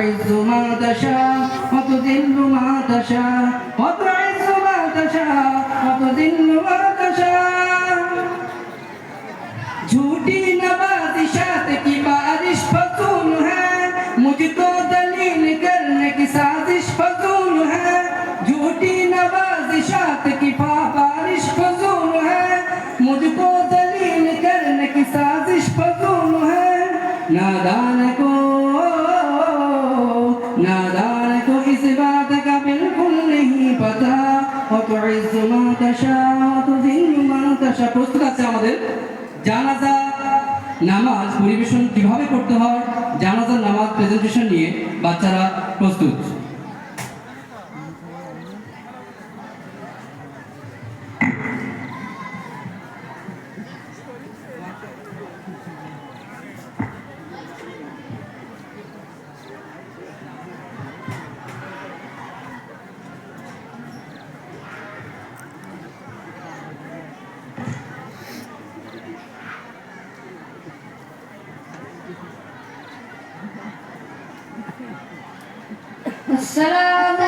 تعز ما تشاء وتذل ما تشاء জানাজা নামাজ পরিবেশন কীভাবে করতে হয়? জানাজার নামাজ প্রেজেন্টেশন নিয়ে বাচ্চারা প্রস্তুত। السلام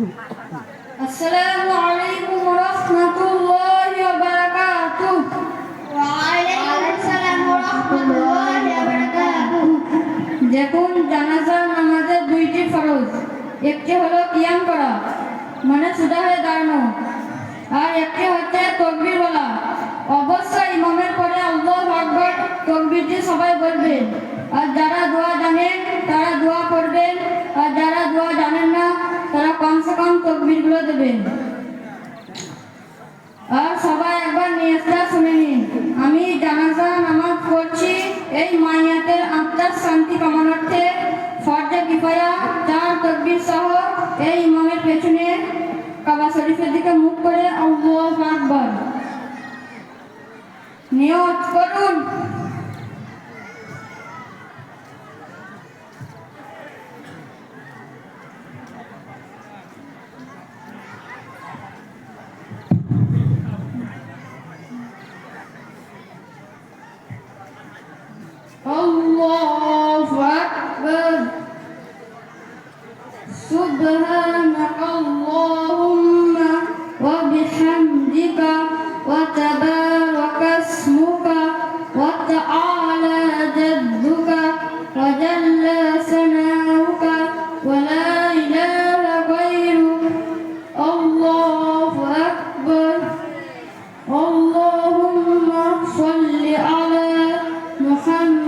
আসসালামু আলাইকুম দেখুন জানাজার নামাজের দুইটি ফরজ। একটি হলো কিয়াম করা মানে সুদা হয়ে দাঁড়ানো। আর একটি হচ্ছে তকবির বলা অবশ্যই ইমামের পরে আল্লাহ আকবার তকবিরটি সবাই বলবে। আর যারা দোয়া জানে এই মাইয়াতের আত্মার শান্তি কামনার্থে ফর্জা কিফায়া চার তকবির সহ এই ইমামের পেছনে কাবা শরীফের দিকে মুখ করে আল্লাহ আকবর। নিয়ত করুন। الله أكبر سبحانك اللهم وبحمدك وتبارك اسمك وتعالى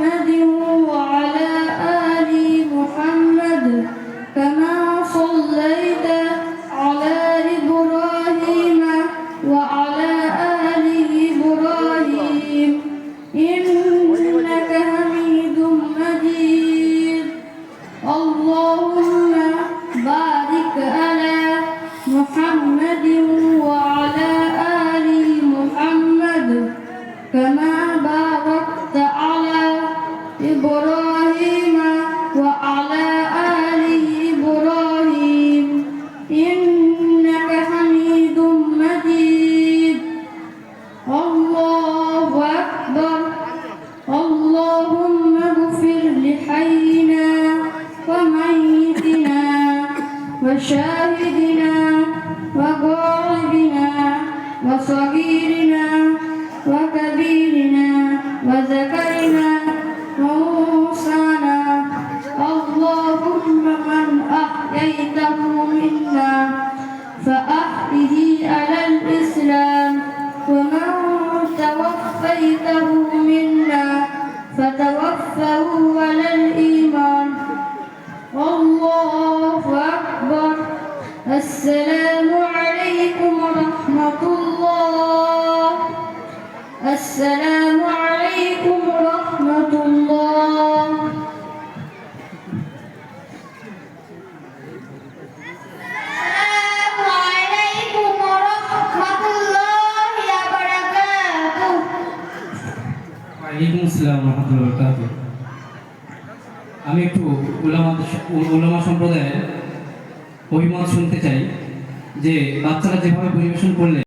محمد أكبر. اللهم اغفر لحينا وميتنا وشاهدنا فتوفوا ولا الإيمان. والله أكبر. السلام عليكم ورحمة الله. السلام عليكم ওয়ালাইকুম আসসালাম রহমতুল্লাহ বরকাত আমি একটু ওলামা ওলামা সম্প্রদায়ের অভিমত শুনতে চাই যে বাচ্চারা যেভাবে পরিবেশন করলে